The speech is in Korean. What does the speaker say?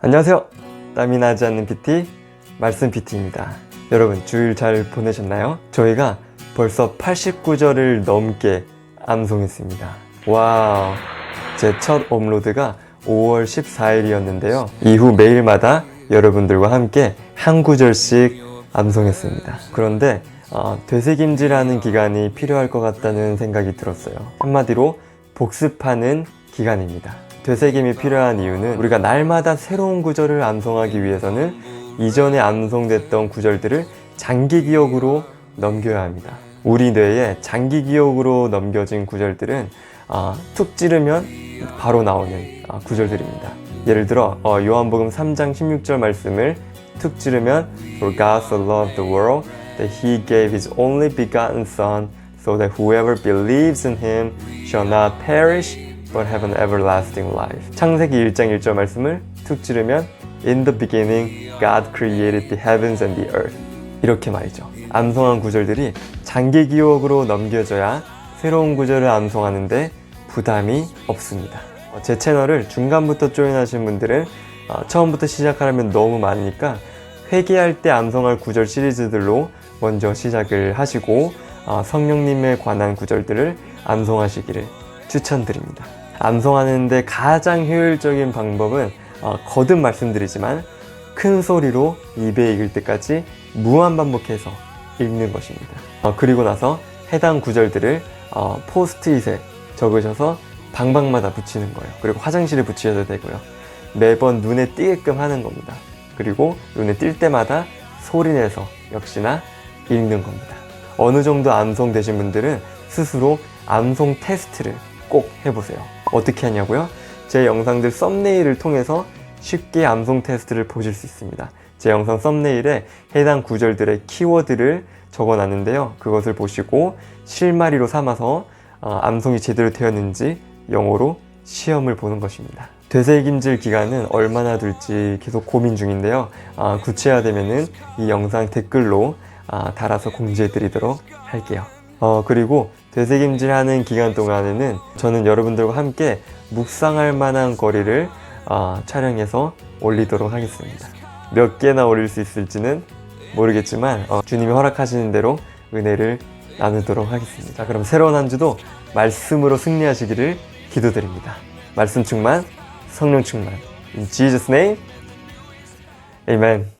안녕하세요. 땀이 나지 않는 PT 말씀 PT입니다. 여러분 주일 잘 보내셨나요? 저희가 벌써 89절을 넘게 암송했습니다. 와우. 제 첫 업로드가 5월 14일이었는데요. 이후 매일마다 여러분들과 함께 한 구절씩 암송했습니다. 그런데 어, 되새김질하는 기간이 필요할 것 같다는 생각이 들었어요. 한마디로 복습하는 기간입니다. 되새김이 필요한 이유는 우리가 날마다 새로운 구절을 암송하기 위해서는 이전에 암송됐던 구절들을 장기 기억으로 넘겨야 합니다. 우리 뇌에 장기 기억으로 넘겨진 구절들은 아, 툭 찌르면 바로 나오는 아, 구절들입니다. 예를 들어 어, 요한복음 3장 16절 말씀을 툭 찌르면 For God so loved the world that He gave His only begotten Son so that whoever believes in Him shall not perish but have an everlasting life. 창세기 1장 1절 말씀을 툭 찌르면 In the beginning God created the heavens and the earth. 이렇게 말이죠. 암송한 구절들이 장기 기억으로 넘겨져야 새로운 구절을 암송하는데 부담이 없습니다. 어, 제 채널을 중간부터 조인하신 분들은 어, 처음부터 시작하려면 너무 많으니까 회개할 때 암송할 구절 시리즈들로 먼저 시작을 하시고 어, 성령님에 관한 구절들을 암송하시기를 추천드립니다. 암송하는데 가장 효율적인 방법은 어, 거듭 말씀드리지만 큰 소리로 입에 익을 때까지 무한 반복해서 읽는 것입니다. 어, 그리고 나서 해당 구절들을 어, 포스트잇에 적으셔서 방방마다 붙이는 거예요. 그리고 화장실에 붙이셔도 되고요. 매번 눈에 띄게끔 하는 겁니다. 그리고 눈에 띌 때마다 소리내서 역시나 읽는 겁니다. 어느 정도 암송 되신 분들은 스스로 암송 테스트를 꼭 해보세요. 어떻게 하냐고요? 제 영상들 썸네일을 통해서 쉽게 암송 테스트를 보실 수 있습니다. 제 영상 썸네일에 해당 구절들의 키워드를 적어 놨는데요. 그것을 보시고 실마리로 삼아서 어, 암송이 제대로 되었는지 영어로 시험을 보는 것입니다. 되새김질 기간은 얼마나 둘지 계속 고민 중인데요. 아, 구체화되면은 이 영상 댓글로 아, 달아서 공지해드리도록 할게요. 어, 그리고 되새김질하는 기간 동안에는 저는 여러분들과 함께 묵상할 만한 거리를 아, 촬영해서 올리도록 하겠습니다. 몇 개나 올릴 수 있을지는 모르겠지만 어, 주님이 허락하시는 대로 은혜를 나누도록 하겠습니다. 자, 그럼 새로운 한 주도 말씀으로 승리하시기를 기도드립니다. 말씀 충만, 성령 충만. In Jesus name, Amen.